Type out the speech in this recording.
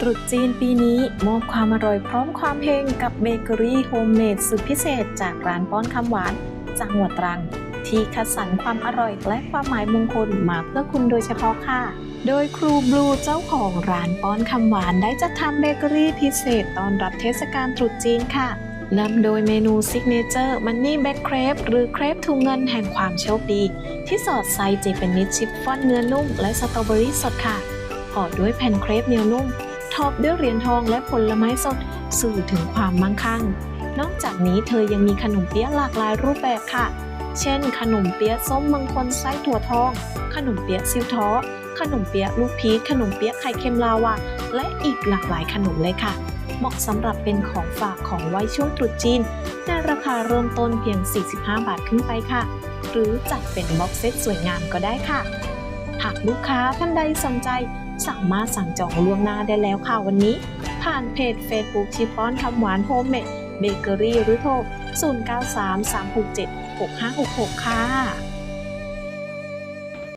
ตรุษจีนปีนี้มอบความอร่อยพร้อมความเฮงกับเบเกอรี่โฮมเมดสุดพิเศษจากร้านป้อนคำหวาน จังหวัดตรัง ที่คัดสรรความอร่อยและความหมายมงคลมาเพื่อคุณโดยเฉพาะค่ะ โดยครูบลูเจ้าของร้านป้อนคำหวานได้จัดทำเบเกอรี่พิเศษตอนรับเทศกาลตรุษจีนค่ะนำโดยเมนูซิกเนเจอร์มันนี่แบ k เครปหรือเครปถุงเงินแห่งความโชคดี ที่สอดไส้เจเป็นนิดชิฟฟ่อนเนื้อนุ่ม และสตรอเบอรี่สดค่ะห่อด้วยแผ่นเครปเนียวนุ่ม ท็อปด้วยเหรียญทองและผลไม้สดสื่อถึงความมั่งคั่ง นอกจากนี้เธอยังมีขนมเปี๊ยะหลากหลายรูปแบบค่ะ เช่น ขนมเปี๊ยะส้มมังคลไส้ถั่วทอง ขนมเปี๊ยะซิวท้อ ขนมเปี๊ยะลูกพีชขนมเปี๊ยะไข่เค็มลาวาและอีกหลากหลายขนมเลยค่ะ เหมาะสำหรับเป็นของฝากของไว้ช่วงตรุษจีนในราคาเริ่มต้นเพียง 45 บาทขึ้นไปค่ะ หรือจัดเป็นบ็อกเซตสวยงามก็ได้ค่ะ หากลูกค้าท่านใดสนใจ สามารถสั่งจองล่วงหน้าได้แล้วค่ะวันนี้ ผ่านเพจ Facebook ชิปป้อนคำหวานโฮมเมดเบเกอรี่หรือโทร 0933676566 ค่ะ